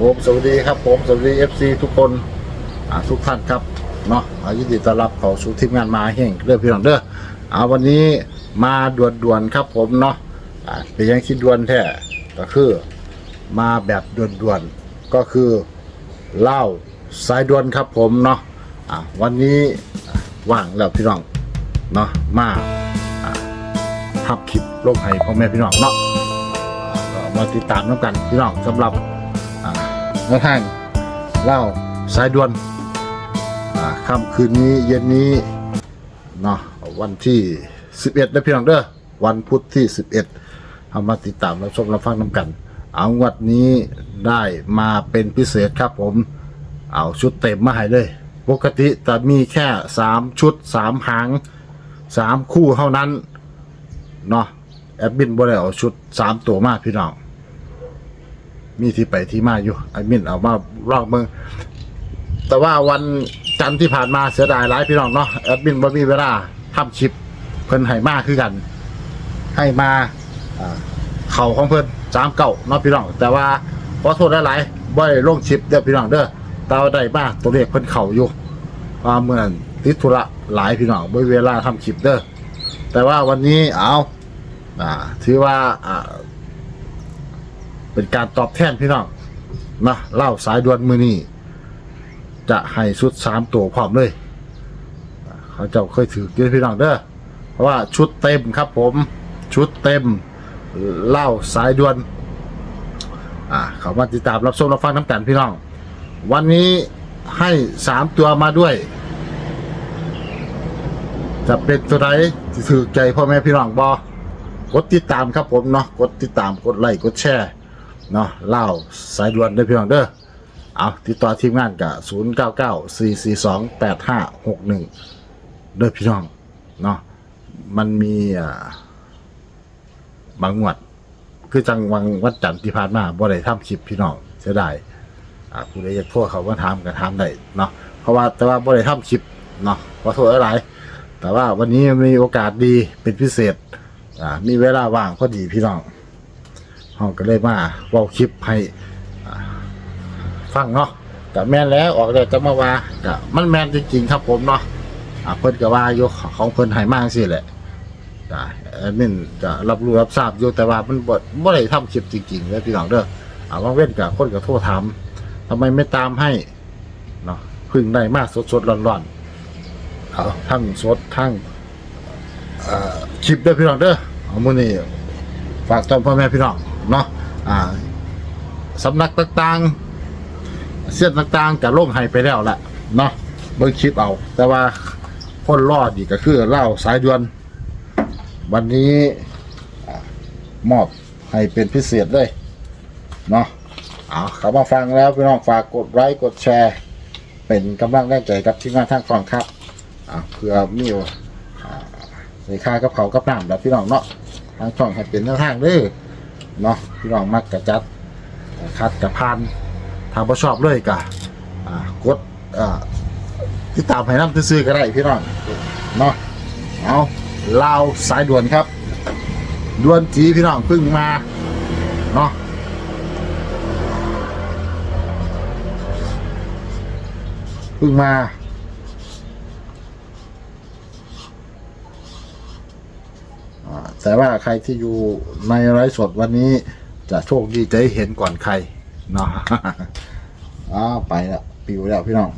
ผมสวัสดีครับผมสวัสดีเอฟซีทุกคนทุกท่านครับเนาะยินดีต้อนรับเข้าสู่ทีมงานมาเฮงเด้อพี่น้องเด้อเอาวันนี้มาด่วนๆครับผมเนาะอ่าเป็นยังคิดด่วนแท้ก็คือมาแบบด่วนๆก็คือเล่าสายด่วนครับผมเนาะวันนี้ว่างแล้วพี่น้องเนาะมาทับคลิปโลกให้พ่อแม่พี่น้องเนาะมาติดตามน้ำกันพี่น้องสำหรับ แนวทางเล่าสายด่วนอ่าค่ำคืนนี้เย็นนี้เนาะวันที่ 11นะพี่น้องเด้อวันพุธที่ 11เอามาติดตามรับชมรับฟังน้ำกัน เอางวัดนี้ได้มาเป็นพิเศษครับผม เอาชุดเต็มมาให้เลย ปกติจะมีแค่ 3 ชุด 3 หาง 3 คู่เท่านั้นเนาะแอดมินบ่ได้เอาชุด 3 ตัวมาพี่น้อง มีที่ไปที่มาอยู่ไอ้มินเอามาลอกเมืองแต่ว่าวันจันทร์ที่ผ่านมาเสียดายหลายพี่น้องเนาะแอดมินบ่มีเวลาทำชิปเพิ่นให้มาคือกัน ให้มาอ่าเข่าของเพิ่นสามเก่าเนาะพี่น้อง แต่ว่าขอโทษหลายๆบ่ได้ลงชิปเด้อพี่น้องเด้อแต่ว่าได้มาตัวเลขเพิ่นเข่าอยู่ว่าเหมือนติดธุระหลายพี่น้องบ่มีเวลาทำชิปเด้อแต่ว่าวันนี้เอาอ่าถือว่าอ่า เป็นการตอบแทนพี่น้องนะเล่าสายด่วนมือนี้จะให้ชุดสามตัวพร้อมเลยเขาเจ้าเคยถือเยอะพี่น้องเด้อเพราะว่าชุดเต็มครับผมชุดเต็มเล่าสายด่วน อ่าเขามาติดตามรับชมรับฟังน้ำกันพี่น้อง วันนี้ให้สามตัวมาด้วย จะเป็นตัวไหนที่ถือใจพ่อแม่พี่น้องบอกดติดตามครับผมเนาะกดติดตามกดไลค์กดแชร์ เนาะเล่าสายด่วนได้เพียงเด้อเอาติดต่อทีมงานกับ0 9 9 4 4 2 8 5 6 1เด้อพี่น้องเนาะมันมีบางงวด คือจังวังวัดจันทร์ที่ผ่านมาบ่ได้ทำคลิปพี่น้องเสียดายอ่าผู้ใดอยากโทษเขาก็ถามก็ถามได้เนาะเพราะว่าแต่ว่าบ่ได้ทำคลิปเนาะขอโทษหลายๆแต่ว่าวันนี้มีโอกาสดีเป็นพิเศษอ่ามีเวลาว่างพอดีพี่น้อง เราก็เลยมาเว้าคลิปให้ฟังเนาะกับแม่นแล้วออกเลยจะมาว่ากับมันแม่นจริงๆครับผมเนาะอ่าเพิ่นก็ว่าอยู่ของเพิ่นให้มากสิแหละจ้ะแอดมินจะรับรู้รับทราบอยู่แต่ว่ามันบ่บ่ได้ทำคลิปจริงๆเลยพี่น้องเด้ออ่าว่างเว้นกับคนก็โทรถามทำไมไม่ตามให้เนาะพึ่งได้มากสดๆร้อนๆเอาทั้งสดทั้งคลิปเด้อพี่น้องเด้อเอามื้อนี้ฝากตอนพ่อแม่พี่น้อง เนาะอ่าสำนักต่างๆ เสี้ยนต่างๆจะลงให้ไปแล้วแหละเนาะเบิ่งคลิปเอา แต่ว่าคนรอดอีกก็คือเล่าสายด่วน วันนี้มอบให้เป็นพิเศษเลยเนาะเอาเขามาฟังแล้วพี่น้องฝากกดไลค์กดแชร์ เป็นกำลังแรงใจกับทีมงานทางฟังครับเพื่อมีอ่าในค่ากับเขากับน้ำแบบพี่น้องเนาะทางช่องให้เป็นแนวทางเด้อ เนาะพี่น้องมักกระจัดคัดกระพานทางบ่ชอบเลยกะอ่ากดอ่าติดตามให้น้ำซื้อก็ได้พี่น้องเนาะเอาลาวสายด่วนครับด่วนจีพี่น้องเพิ่งมาเนาะเพิ่งมา อ่า แต่ว่าใครที่อยู่ในไลฟ์สดวันนี้จะโชคดีจะได้เห็นก่อนใครเนาะอ้าวไปล้วปิวแล้วพี่น้อง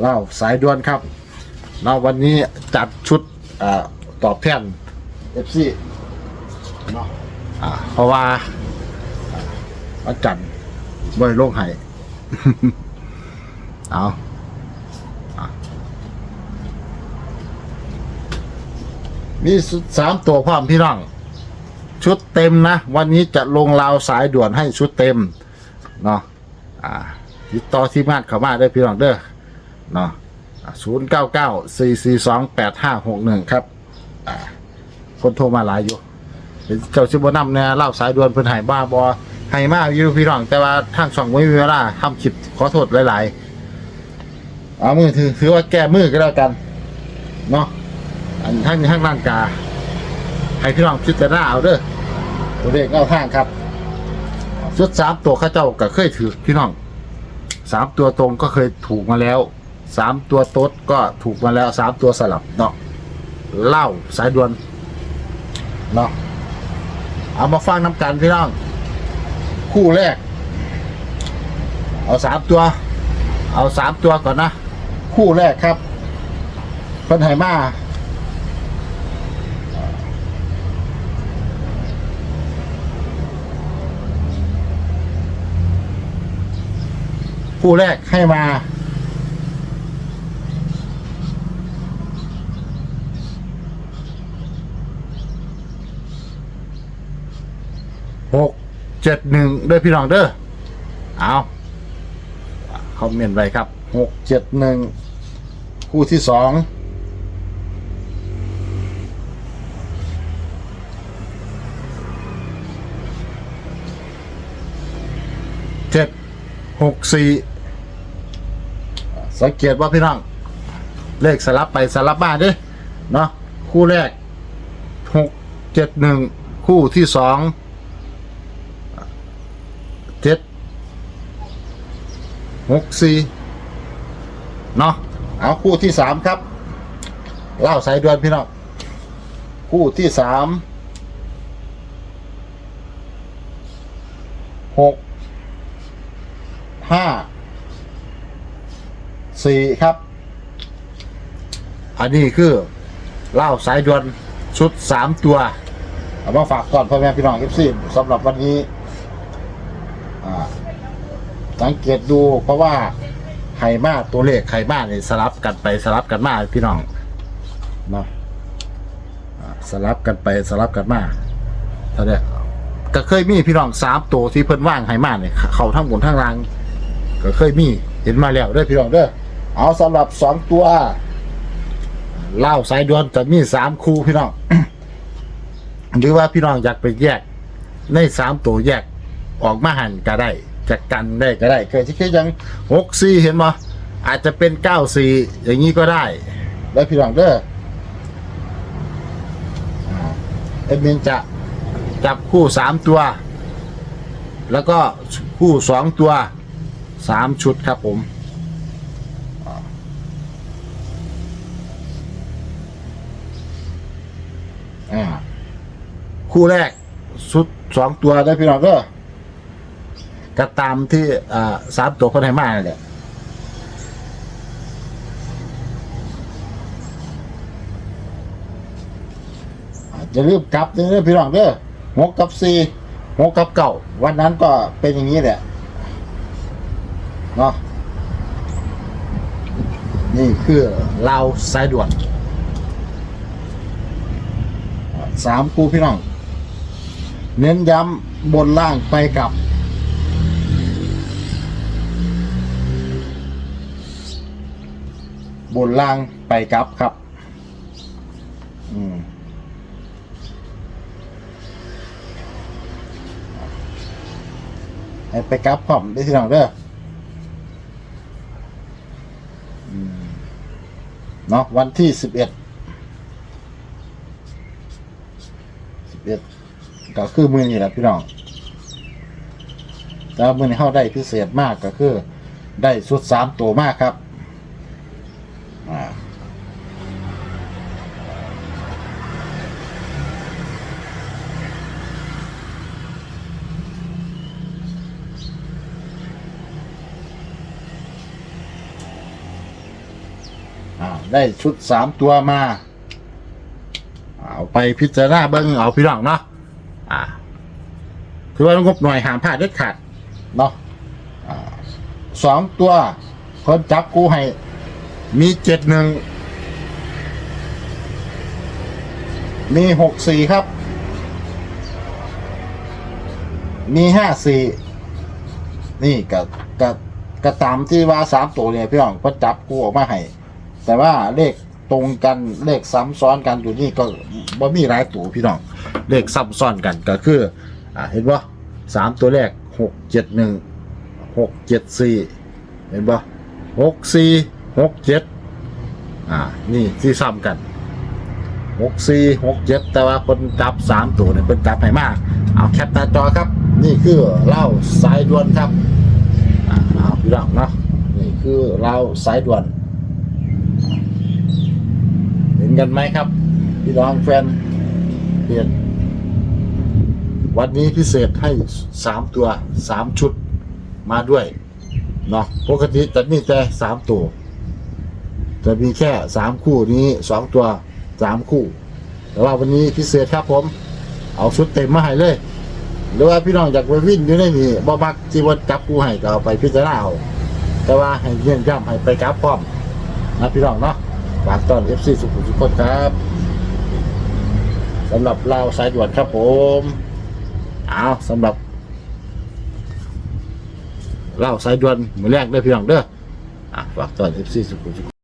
เล่าสายด่วนครับเราวันนี้จัดชุดอตอบแทนเอฟซีเนาะเพราะว่าอาจันทร์บ่อยโลกไห้เอา มีชุดสามตัวพร้อมพี่น้อง ชุดเต็มนะ วันนี้จะลงราวสายด่วนให้ชุดเต็มเนาะอ่าติดต่อที่มานเข้ามาได้พี่น้องเด้อเนาะศูนย์เก้าเก้าสี่สี่สองแปดห้าหกหนึ่งครับอ่าคนโทรมาหลายอยู่เป็นเจ้าชิบนำเนี่ยเล่าสายด่วนเพิ่นหายบ้าบอให้มากอยู่พี่น้อง แต่ว่าทางช่องไม่มีเวลาทำคลิปขอโทษหลายๆเอามือถือถือว่าแก้มือก็แล้วกันเนาะ อันทั้งทั้งร่างกายให้พี่น้องพิจารณาเอาเด้อตัวเลขเก้าข้างครับชุดสามตัวข้าเจ้าก็เคยถือพี่น้องสามตัวตรงก็เคยถูกมาแล้วสามตัวโต๊ดก็ถูกมาแล้วสามตัวสลับเนาะเล่าสายด่วนเนาะเอามาฟังน้ำกันพี่น้อง คู่แรก เอาสามตัว เอาสามตัวก่อนนะ คู่แรกครับเพิ่นไหมา คู่แรกให้มาหกเจ็ดหนึ่งด้อพี่น้องเด้อเอาคอมเมนต์ไว้ครับหกเจ็ดหนึ่งคู่ที่สอง เจ็ด หกสี่สังเกตว่าพี่น้อง เลขสลับไปสลับมาด้เนาะคู่แรกหกเจ็ดหนึ่งคู่ที่สองเจ็ดหกสี่เนาะเอาคู่ที่สามครับเล่าสายด่วนพี่น้องคู่ที่สามหก ห้าสี่ครับ อันนี้คือเหล้าสายด่วนชุดสามตัวเอามาฝากก่อนพ่อแม่พี่น้องเอฟซีสำหรับวันนี้อ่าสังเกตดูเพราะว่าไข่มาตัวเลขไข่มาเนี่ยสลับกันไปสลับกันมาพี่น้องเนาะอ่าสลับกันไปสลับกันมาแต่เนี่ยก็เคยมีพี่น้องสามตัวที่เพิ่นว่างไข่มาเนี่ยเขาทั้งบนทั้งล่าง ก็เคยมีเห็นมาแล้วเด้อพี่น้องเด้อเอาสำหรับสองตัวเล่าสายดวนจะมีสามคู่พี่น้องหรือว่าพี่น้องอยากไปแยก ในสามตัวแยกออกมาหันก็ได้จะกันได้ก็ได้เคยที่เคยยังหกสี่เห็นมั้อาจจะเป็นเก้าสี่อย่างนี้ก็ได้ แล้วพี่น้องเด้อเอ็มเนจะจับคู่สามตัว แล้วก็คู่สองตัว สามชุดครับผมอ่าคู่แรกชุดสองตัวได้พี่น้องก็ก็ตามที่อ่าสามตัวคนให้มาเนี่ยจะรีบกลับเด้อพี่น้องเด้อหกกับสี่หกกับเก่าวันนั้นก็เป็นอย่างนี้แหละ เนาะนี่คือลาวสายด่วนสามคู่พี่น้อง เน้นย้ำบนล่างไปกับ บนล่างไปกับครับ อืมให้ไปกับพร้อมได้ที่น้องเด้อ เนาะวันที่สิบเอ็ดสิบเอ็ดก็คือมือนี่แหละพี่น้องแต่ว่ามือนี้เข้าได้พิเศษมากก็คือ ได้สุดสามตัวมากครับ อ่า ได้ชุดสามตัวมา เอาไปพิจารณาเบิ้งเอาพี่น้องเนาะอ่าถือว่างบหน่อยหามพลาดเด็ดขาดเนาะอ่าสองตัวคนจับกูให้ มีเจ็ดหนึ่งมีหกสี่ครับ มีห้าสี่นี่กับกับกับตามที่ว่าสามตัวเนี่ยพี่น้องก็จับกูออกมาให้ แต่ว่าเลขตรงกันเลขซ้ำซ้อนกันอยู่นี่ก็บ่มีหลายตัวพี่น้องเลขซ้ำซ้อนกันก็คืออ่าเห็นปะสามตัวแรกหกเจ็ดหนึ่งหกเจ็ดสี่เห็นปะหกสี่หกเจ็ดอ่านี่ที่ซ้ำกันหกสี่หกเจ็ดแต่ว่าคนจับสามตัวเนี่ยเป็นจับให้มาก เอาแคปหน้าจอครับ นี่คือเล่าสายด่วนครับอ่าเอาพี่น้องเนาะนี่คือเล่าสายด่วน เห็น กันไหมครับ พี่น้องแฟนเพจวันนี้พิเศษให้สามตัวสามชุดมาด้วยเนาะปกติจะมีแต่สามตัวจะมีแค่สามคู่นี้สองตัวสามคู่ แต่ว่าวันนี้พิเศษครับผม เอาชุดเต็มมาให้เลยหรือว่าพี่น้องอยากไปวิ่งอยู่ในนี่บ่มักที่ว่าจับกูให้ก็เอาไปพิจารณาเอาแต่ว่าให้เยี่ยมย่ำให้ไปกราบพร้อมนะพี่น้องเนาะ ฝากต้อนเอฟซีสุขุมสุขคนครับสำหรับเราสายด่วนครับผมเอาสำหรับเล่าสายด่วนมือแรกได้เพียงเด้ออะฝากต้อนเอฟซีสุขุมสุข